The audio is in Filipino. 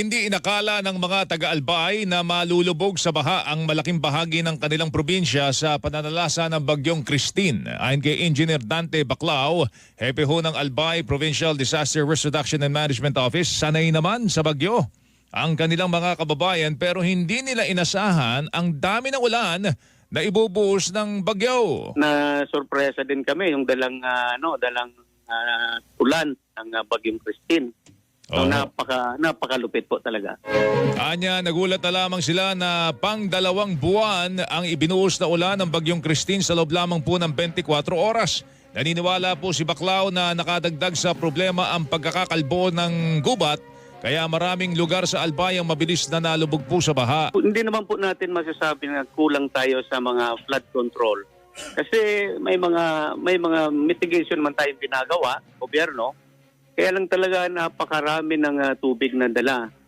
Hindi inakala ng mga taga-Albay na malulubog sa baha ang malaking bahagi ng kanilang probinsya sa pananalasa ng bagyong Christine. Ayon kay Engineer Dante Baclao, hepe ho ng Albay Provincial Disaster Risk Reduction and Management Office, sanay naman sa bagyo ang kanilang mga kababayan pero hindi nila inasahan ang dami ng ulan na ibubuhos ng bagyo. na sorpresa din kami yung dalang ah, ano dalang ah, ulan ng ah, bagyong Christine. Oo. So napaka napakalupit po talaga. Anya, nagulat na lamang sila na pang dalawang buwan ang ibinuhos na ulan ng Bagyong Christine sa loob lamang po ng 24 oras. Naniniwala po si Baklaw na nakadagdag sa problema ang pagkakakalbo ng gubat kaya maraming lugar sa Albay ang mabilis na nalubog po sa baha. Hindi naman po natin masasabi na kulang tayo sa mga flood control. Kasi may mga may mga mitigation man tayong ginagawa, gobyerno. Kaya lang talaga napakarami ng ah, tubig na dala.